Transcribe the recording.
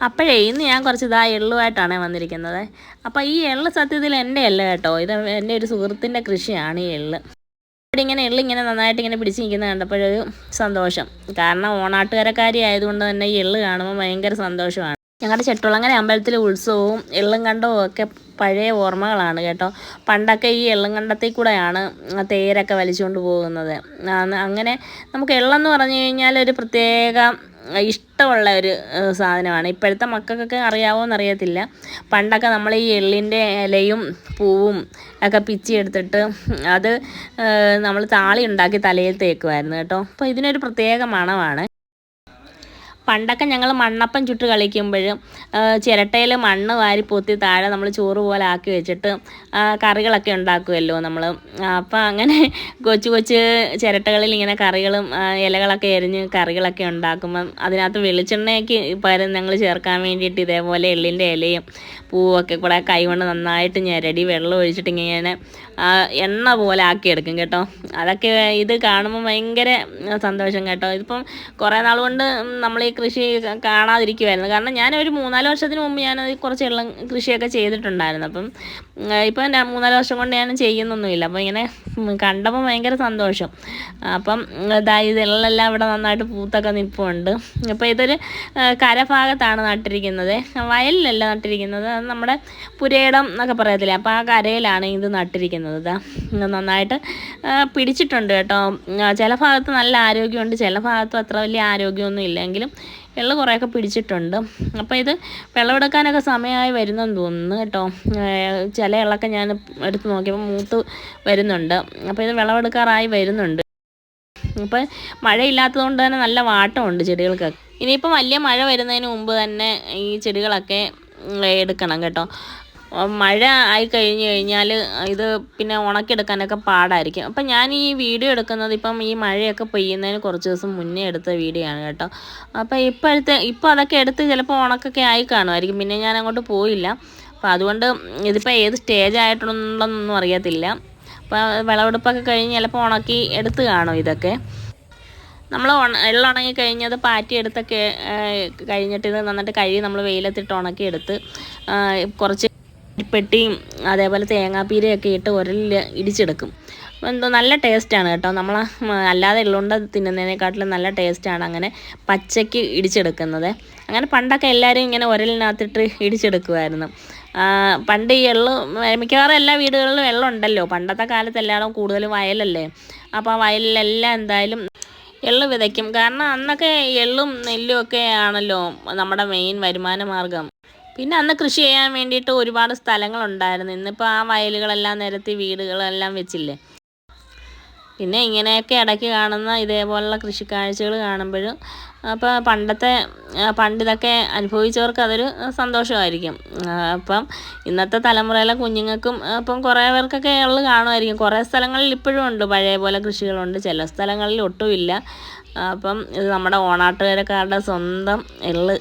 അപ്പോഴേ ഇന്ന് ഞാൻ കുറച്ച് ഇതാ എള്ളുമായിട്ടാണ് വന്നിരിക്കുന്നത്. അപ്പോൾ ഈ എള്ള് സത്യത്തിൽ എന്റെ അല്ല കേട്ടോ. ഇത് എന്റെ ഒരു സുഹൃത്തിന്റെ കൃഷിയാണ് ഈ എള്ള്. ഇവിടെ ഇങ്ങനെ എള്ള് ഇങ്ങനെ നന്നായിട്ട് ഇങ്ങനെ പിടിച്ച് നിൽക്കുന്നത് കണ്ടപ്പോഴൊരു സന്തോഷം. കാരണം ഓണാട്ടുകാരക്കാരി ആയതുകൊണ്ട് തന്നെ ഈ എള്ള് കാണുമ്പോൾ ഭയങ്കര സന്തോഷമാണ്. ഞങ്ങളുടെ ചെട്ടുളങ്ങര അമ്പലത്തിലെ ഉത്സവവും എള്ളും കണ്ടവും ഒക്കെ പഴയ ഓർമ്മകളാണ് കേട്ടോ. പണ്ടൊക്കെ ഈ എള്ളും കണ്ടത്തിൽ കൂടെയാണ് തേരൊക്കെ വലിച്ചുകൊണ്ട് പോകുന്നത്. അങ്ങനെ നമുക്ക് എള്ളെന്ന് പറഞ്ഞു കഴിഞ്ഞാൽ ഒരു പ്രത്യേക ഇഷ്ടമുള്ള ഒരു സാധനമാണ്. ഇപ്പോഴത്തെ മക്കൾക്കൊക്കെ അറിയാവോന്ന് അറിയത്തില്ല പണ്ടൊക്കെ നമ്മൾ ഈ എള്ളിന്റെ ഇലയും പൂവും ഒക്കെ പിച്ചി എടുത്തിട്ട് അത് നമ്മൾ താളി ഉണ്ടാക്കി തലയിൽ തേക്കുമായിരുന്നു കേട്ടോ. അപ്പോൾ ഇതിനൊരു പ്രത്യേക മണമാണ്. പണ്ടൊക്കെ ഞങ്ങൾ മണ്ണപ്പം ചുട്ട് കളിക്കുമ്പോഴും ചിരട്ടയിൽ മണ്ണ് വാരി പൊത്തി താഴെ നമ്മൾ ചോറ് പോലെ ആക്കി വെച്ചിട്ട് കറികളൊക്കെ ഉണ്ടാക്കുമല്ലോ നമ്മൾ അപ്പം അങ്ങനെ കൊച്ചു കൊച്ചു ചിരട്ടകളിൽ ഇങ്ങനെ കറികളും ഇലകളൊക്കെ എരിഞ്ഞ് കറികളൊക്കെ ഉണ്ടാക്കുമ്പം അതിനകത്ത് വെളിച്ചെണ്ണയ്ക്ക് പകരം ഞങ്ങൾ ചേർക്കാൻ വേണ്ടിയിട്ട് ഇതേപോലെ എള്ളിന്റെ ഇലയും പൂവൊക്കെ കൂടെ കൈകൊണ്ട് നന്നായിട്ട് ഞെരടി വെള്ളം ഒഴിച്ചിട്ട് ഇങ്ങനെ എണ്ണ പോലെ ആക്കിയെടുക്കും കേട്ടോ. അതൊക്കെ ഇത് കാണുമ്പോൾ ഭയങ്കര സന്തോഷം കേട്ടോ. ഇതിപ്പം കുറേ നാൾ കൊണ്ട് നമ്മൾ ഈ കൃഷി കാണാതിരിക്കുമായിരുന്നു കാരണം ഞാൻ ഒരു മൂന്നാൽ വർഷത്തിന് മുമ്പ് ഞാൻ കുറച്ച് എള്ളം കൃഷിയൊക്കെ ചെയ്തിട്ടുണ്ടായിരുന്നു. അപ്പം ഇപ്പം മൂന്നാൽ വർഷം കൊണ്ട് ഞാൻ ചെയ്യുന്നൊന്നുമില്ല. അപ്പോൾ ഇങ്ങനെ കണ്ടപ്പോൾ ഭയങ്കര സന്തോഷം. അപ്പം ഇതാ ഇതെല്ലാം ഇവിടെ നന്നായിട്ട് പൂത്തൊക്കെ നിൽപ്പുണ്ട് അപ്പോൾ ഇതൊരു കരഭാഗത്താണ് നട്ടിരിക്കുന്നത്. വയലിലല്ല നട്ടിരിക്കുന്നത്. അത് നമ്മുടെ പുരയിടം എന്നൊക്കെ പറയത്തില്ലേ? അപ്പോൾ ആ കരയിലാണ് ഇത് നട്ടിരിക്കുന്നത്. നന്നായിട്ട് പിടിച്ചിട്ടുണ്ട് കേട്ടോ. ചില ഭാഗത്ത് നല്ല ആരോഗ്യമുണ്ട്. ചില ഭാഗത്തും അത്ര വലിയ ആരോഗ്യമൊന്നും ഇല്ലെങ്കിലും എള്ള് കുറേയൊക്കെ പിടിച്ചിട്ടുണ്ട്. അപ്പോൾ ഇത് വിളവെടുക്കാനൊക്കെ സമയമായി വരുന്നെന്ന് തോന്നുന്നു കേട്ടോ. ചില ഇളൊക്കെ ഞാൻ എടുത്ത് നോക്കിയപ്പോൾ മൂത്ത് വരുന്നുണ്ട്. അപ്പോൾ ഇത് വിളവെടുക്കാറായി വരുന്നുണ്ട്. അപ്പോൾ മഴയില്ലാത്തതുകൊണ്ട് തന്നെ നല്ല വാട്ടമുണ്ട് ചെടികൾക്കൊക്കെ. ഇനിയിപ്പോൾ വലിയ മഴ വരുന്നതിന് മുമ്പ് തന്നെ ഈ ചെടികളൊക്കെ എടുക്കണം കേട്ടോ. മഴ ആയി കഴിഞ്ഞ് കഴിഞ്ഞാൽ ഇത് പിന്നെ ഉണക്കിയെടുക്കാനൊക്കെ പാടായിരിക്കും. അപ്പം ഞാൻ ഈ വീഡിയോ എടുക്കുന്നത് ഇപ്പം ഈ മഴയൊക്കെ പെയ്യുന്നതിന് കുറച്ച് ദിവസം മുന്നേ എടുത്ത വീഡിയോ ആണ് കേട്ടോ. അപ്പോൾ ഇപ്പോഴത്തെ ഇപ്പോൾ അതൊക്കെ എടുത്ത് ചിലപ്പോൾ ഉണക്കൊക്കെ ആയി കാണുമായിരിക്കും. പിന്നെ ഞാൻ അങ്ങോട്ട് പോയില്ല. അപ്പോൾ അതുകൊണ്ട് ഇതിപ്പോൾ ഏത് സ്റ്റേജ് ആയിട്ടുണ്ടെന്നൊന്നും അറിയത്തില്ല. അപ്പോൾ വിളവെടുപ്പൊക്കെ കഴിഞ്ഞ് ചിലപ്പോൾ ഉണക്കി എടുത്ത് കാണും ഇതൊക്കെ. നമ്മൾ എള്ളം ഉണങ്ങി കഴിഞ്ഞത് പാറ്റി എടുത്തൊക്കെ കഴിഞ്ഞിട്ട് ഇത് നന്നായിട്ട് കഴുകി നമ്മൾ വെയിലത്തിട്ട് ഉണക്കി എടുത്ത് കുറച്ച് പെട്ടിയും അതേപോലെ തേങ്ങാപ്പീരയൊക്കെ ഇട്ട് ഉരലിൽ ഇടിച്ചെടുക്കും. എന്തോ നല്ല ടേസ്റ്റാണ് കേട്ടോ. നമ്മൾ അല്ലാതെ ഉള്ളുണ്ട് തിന്നുന്നതിനെക്കാട്ടിലും നല്ല ടേസ്റ്റാണ് അങ്ങനെ പച്ചയ്ക്ക് ഇടിച്ചെടുക്കുന്നത്. അങ്ങനെ പണ്ടൊക്കെ എല്ലാവരും ഇങ്ങനെ ഉരലിനകത്തിട്ട് ഇടിച്ചെടുക്കുമായിരുന്നു. പണ്ട് ഈ എള്ള് മിക്കവാറും എല്ലാ വീടുകളിലും വെള്ളം ഉണ്ടല്ലോ പണ്ടത്തെ കാലത്ത് എല്ലാവരും കൂടുതലും വയലല്ലേ. അപ്പോൾ ആ വയലിലെല്ലാം എന്തായാലും എള്ള് വിതയ്ക്കും. കാരണം അന്നൊക്കെ എള്ളും നെല്ലും ഒക്കെ ആണല്ലോ നമ്മുടെ മെയിൻ വരുമാന മാർഗം. പിന്നെ അന്ന് കൃഷി ചെയ്യാൻ വേണ്ടിയിട്ട് ഒരുപാട് സ്ഥലങ്ങളുണ്ടായിരുന്നു. ഇന്നിപ്പോൾ ആ വയലുകളെല്ലാം നിരത്തി വീടുകളെല്ലാം വെച്ചില്ലേ? പിന്നെ ഇങ്ങനെയൊക്കെ ഇടയ്ക്ക് കാണുന്ന ഇതേപോലുള്ള കൃഷിക്കാഴ്ചകൾ കാണുമ്പോഴും അപ്പോൾ പണ്ടത്തെ പണ്ടിതൊക്കെ അനുഭവിച്ചവർക്ക് അതൊരു സന്തോഷമായിരിക്കും. അപ്പം ഇന്നത്തെ തലമുറയിലെ കുഞ്ഞുങ്ങൾക്കും അപ്പം കുറേ പേർക്കൊക്കെ ഉള്ളത് കാണുമായിരിക്കും. കുറേ സ്ഥലങ്ങളിൽ ഇപ്പോഴും ഉണ്ട് പഴയ പോലെ കൃഷികളുണ്ട്. ചില സ്ഥലങ്ങളിൽ ഒട്ടുമില്ല അപ്പം ഇത് നമ്മുടെ ഓണാട്ടുകാരക്കാരുടെ സ്വന്തം എള്ള്